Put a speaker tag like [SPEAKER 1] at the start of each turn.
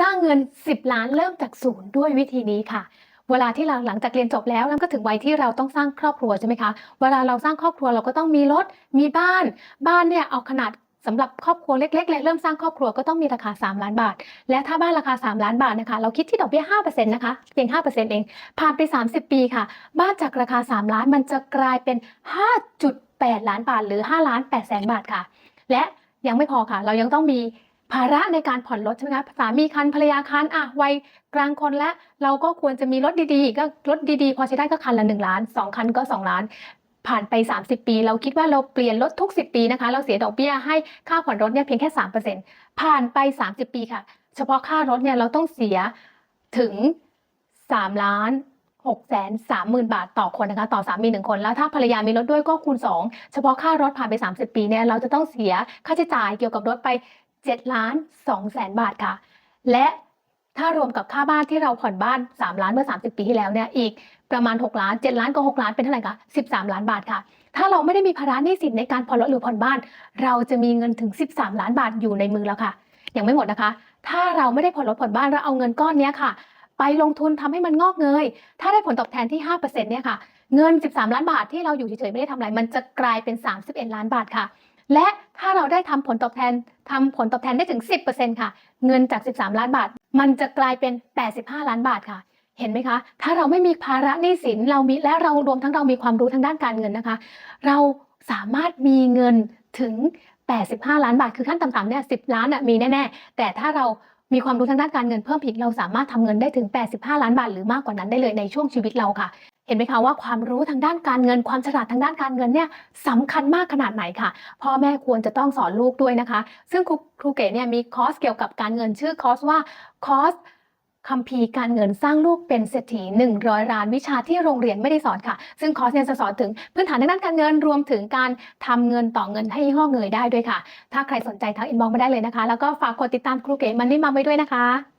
[SPEAKER 1] สร้างเงิน 10 ล้านเริ่มจากศูนย์ด้วยวิธีนี้ค่ะ เวลาที่เราหลังจากเรียนจบแล้วนั่นก็ถึงวัยที่เราต้องสร้างครอบครัวใช่ไหมคะ เวลาเราสร้างครอบครัวเราก็ต้องมีรถ มีบ้าน บ้านเนี่ยเอาขนาดสำหรับครอบครัวเล็กๆเลยเริ่มสร้างครอบครัวก็ต้องมีราคา 3 ล้านบาท และถ้าบ้านราคา 3 ล้านบาทนะคะ เราคิดที่ดอกเบี้ย5%นะคะเพียง 5%เองผ่านไป 30 ปีค่ะ บ้านจากราคา 3 ล้านมันจะกลายเป็น 5.8 ล้านบาทหรือ5ล้าน8แสนบาทค่ะ และยังไม่พอค่ะ เรายังต้องมี ภาระในการผ่อนรถใช่ไหมคะสามีคันภรรยาคันอะวัยกลางคนและเราก็ควรจะมีรถดีๆ ก็รถดีๆ พอใช้ได้ก็คันละ 1 ล้าน 2 คันก็ 2 ล้าน ผ่านไป 30 ปี เราคิดว่าเราเปลี่ยนรถทุก 10 ปีนะคะ เราเสียดอกเบี้ยให้ค่าผ่อนรถเนี่ยเพียงแค่ 3%ผ่านไป 30 ปีค่ะ เฉพาะค่ารถเนี่ยเราต้องเสียถึง 3 ล้าน6แสน3หมื่นบาทต่อคนนะคะ ต่อสามีหนึ่งคน แล้วถ้าภรรยามีรถด้วยก็คูณ 2 เฉพาะค่ารถผ่านไป 30 ปีเนี่ยเราจะต้องเสียค่าใช้จ่ายเกี่ยวกับรถไป 7ล้าน2แสนบาทค่ะ และถ้ารวมกับค่าบ้านที่เราผ่อนบ้าน 3 ล้านเมื่อ 30 ปีที่แล้วเนี่ยอีกประมาณ 6 ล้าน 7 ล้านกับ6ล้านเป็นเท่าไหร่คะ13 ล้านบาทค่ะ ถ้าเราไม่ได้มีภาระหนี้สินในการผ่อนรถหรือผ่อนบ้าน เราจะมีเงินถึง 13 ล้านบาทอยู่ในมือแล้วค่ะ ยังไม่หมดนะคะ ถ้าเราไม่ได้ผ่อนรถผ่อนบ้านเราเอาเงินก้อนนี้ค่ะ ไปลงทุนทำให้มันงอกเงย ถ้าได้ผลตอบแทนที่ 5%เนี่ยค่ะ เงิน 13 ล้านบาทที่เราอยู่เฉยๆไม่ได้ทำอะไร มันจะกลายเป็น 31 ล้านบาทค่ะ และถ้าเราได้ทำผลตอบแทนทำผลตอบแทนได้ถึง 10%ค่ะ เงินจาก 13 ล้านบาท มันจะกลายเป็น 85 ล้านบาทค่ะ เห็นไหมคะ ถ้าเราไม่มีภาระหนี้สินเรามีและเรารวมทั้งเรามีความรู้ทางด้านการเงินนะคะ เราสามารถมีเงินถึง 85 ล้านบาท คือขั้นต่ำๆเนี่ย10 ล้านน่ะมีแน่ๆ แต่ถ้าเรามีความรู้ทางด้านการเงินเพิ่มอีกเราสามารถทำเงินได้ถึง 85 ล้านบาทหรือมากกว่านั้นได้เลยในช่วงชีวิตเราค่ะ เห็นไหมคะว่าความรู้ทางด้านการเงิน ความฉลาดทางด้านการเงินเนี่ยสำคัญมากขนาดไหนค่ะ พ่อแม่ควรจะต้องสอนลูกด้วยนะคะ ซึ่งครูครูเก๋เนี่ยมีคอร์สเกี่ยวกับการเงินชื่อคอร์สว่าคอร์สคัมภีร์การเงินสร้างลูกเป็นเศรษฐี 100ล้านวิชาที่โรงเรียนไม่ได้สอนค่ะ ซึ่งคอร์สเนี่ยจะสอนถึงพื้นฐานทางด้านการเงินรวมถึงการทำเงินต่อเงินให้งอกเงยได้ด้วยค่ะ ถ้าใครสนใจทักอินบ็อกซ์มาได้เลยนะคะ แล้วก็ฝากกดติดตามครูเก๋มันนี่มาไว้ด้วยนะคะ